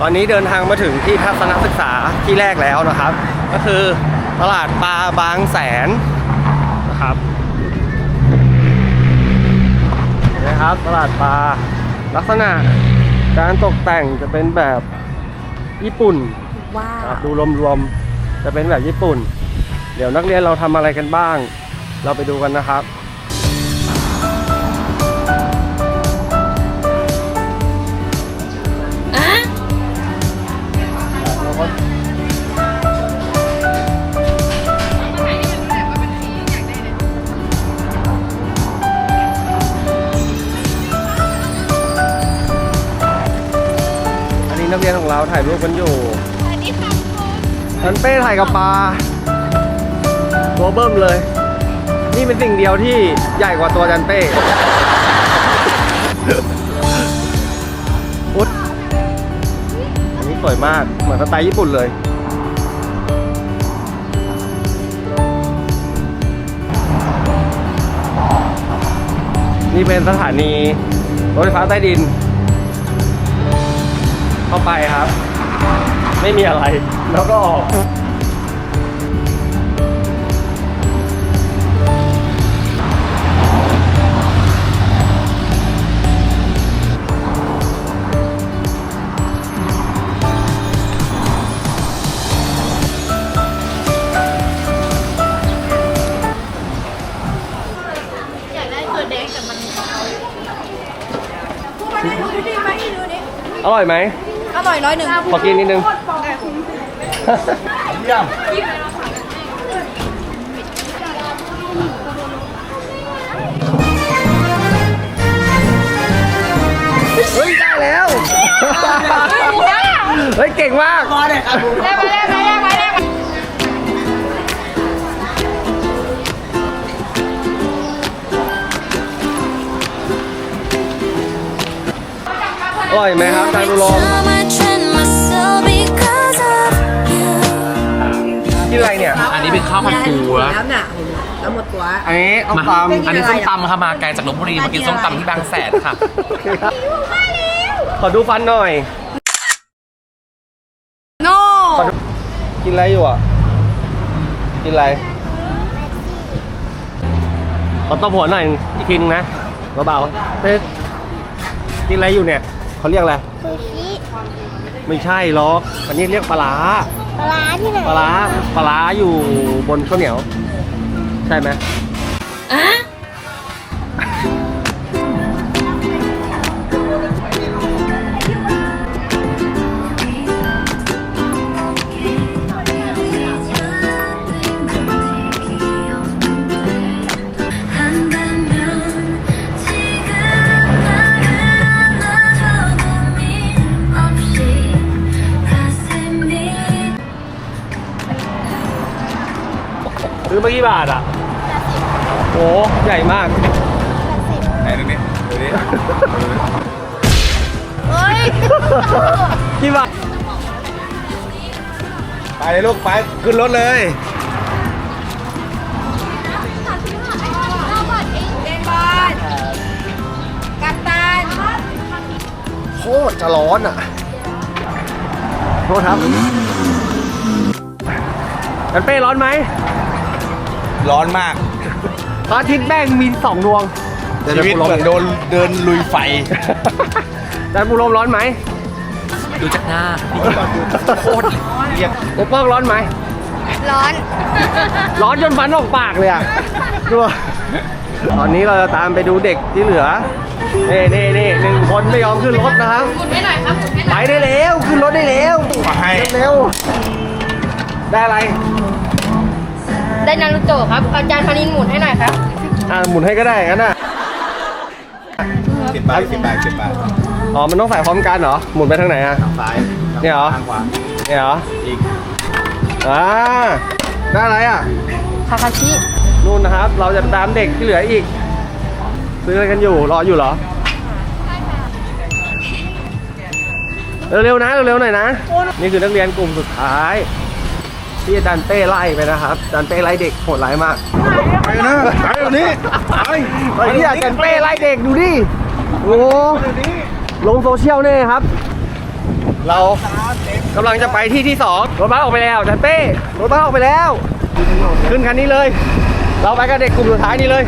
ตอนนี้เดินทางมาถึงที่ทัศนศึกษาที่แรกแล้วนะครับ ก็คือตลาดปลาบางแสนนะครับเห็นะครับตลาดปลาลักษณะการตกแต่งจะเป็นแบบญี่ปุ่นว้าครับวดูรวมๆจะเป็นแบบญี่ปุ่น เดี๋ยวนักเรียนเราทำอะไรกันบ้าง เราไปดูกันนะครับาถ่ายรูปกันอยู่สวัสดีค่ะฉันเป้ถ่ายกับปลาตัวเบิ้มเลย นี่เป็นสิ่งเดียวที่ใหญ่กว่าตัวจันเป้อุ๊ดอันนี้สวยมาก เหมือนสไตล์ญี่ปุ่นเลย นี่เป็นสถานีรถไฟฟ้าใต้ดิน เข้าไปครับ ไม่มีอะไร แล้วก็ออกอยากได้ตัวแดงแต่มันมาได้ดูดิมาให้ดูดิอร่อยไหม อร่อยร้อยหนึ่งขอกินนิดนึงเฮ้ยได้แล้ว เฮ้ยเก่งมากได้มาได้มาได้มาได้มาอร่อยไหมครับการดูลม Time ผัดปูอะแล้วน่ะแล้วหมดตัว อันนี้เอามาตามอันนี้ส้มตำค่ะมาไกลจากลบบุรีมากินส้มตำที่บางแสนค่ะ ขอดูฟันหน่อยโน่ขอดูกินอะไรอยู่อะ กินอะไร ขอตบหัวหน่อยอีกทีนึงนะเบาๆเต้กินอะไรอยู่เนี่ย เขาเรียกอะไร ซูชิ ไม่ใช่หรอก อันนี้เรียกปลาร้า ปลาร้าที่ไหนปลาร้าปลาร้าอยู่บนข้าวเหนียว ใช่ไหม한다 ซื้อมากี่บาทอะโอ้ใหญ่มากไหนดูนี่ดูนี่เฮ้ยกี่บาทไปเลยลูกไปขึ้นรถเลยเดนบอลกัปตันโคตรจะร้อนอะโทษครับกันเป้ร้อนไหม ร้อนมาก พระอาทิตย์แม่งมีสองดวงชีวิตเหมือนโดนเดินลุยไฟจันปูลมร้อนไหมดูจากหน้าโคตรเรียกโอป้องร้อนไหม ร้อน ร้อนจนฟันออกปากเลยอะดูตอนนี้เราจะตามไปดูเด็กที่เหลือเน่เน่เน่หนึ่งคนไม่ยอมขึ้นรถนะครับหมุนให้หน่อยครับหมุนให้หน่อยไปได้แล้วขึ้นรถได้แล้วมาให้เร็วได้อะไร ได้นารูโตะครับ อาจารย์พานินหมุนให้หน่อยครับ อ่าหมุนให้ก็ได้งั้นน่ะสิบบาทสิบบาทสิบบาทอ๋อ มันต้องใส่พร้อมกันเหรอ หมุนไปทางไหนอะ ซ้ายเนี่ยเหรอทางขวาเนี่ยเหรอ อีกอ่า ได้อะไรอะ คาคาชิ นู่นนะครับ เราจะตามเด็กที่เหลืออีก ซื้ออะไรกันอยู่ รออยู่เหรอ เร็วๆนะ เร็วๆหน่อยนะ นี่คือนักเรียนกลุ่มสุดท้าย ที่อาจารย์เต้ไล่ไปนะครับอาจารย์เต้ไล่เด็กโหดร้ายมากไปนะไปเดี๋ยวนี้ไปไปที่อาจารย์เต้ไล่เด็กดูดิโอ้โหลงโซเชียลแน่ครับ เรากำลังจะไปที่ที่สองรถบัสออกไปแล้วจันเป้รถบัสออกไปแล้ว ขึ้นคันนี้เลย เราไปกับเด็กกลุ่มสุดท้ายนี้เลย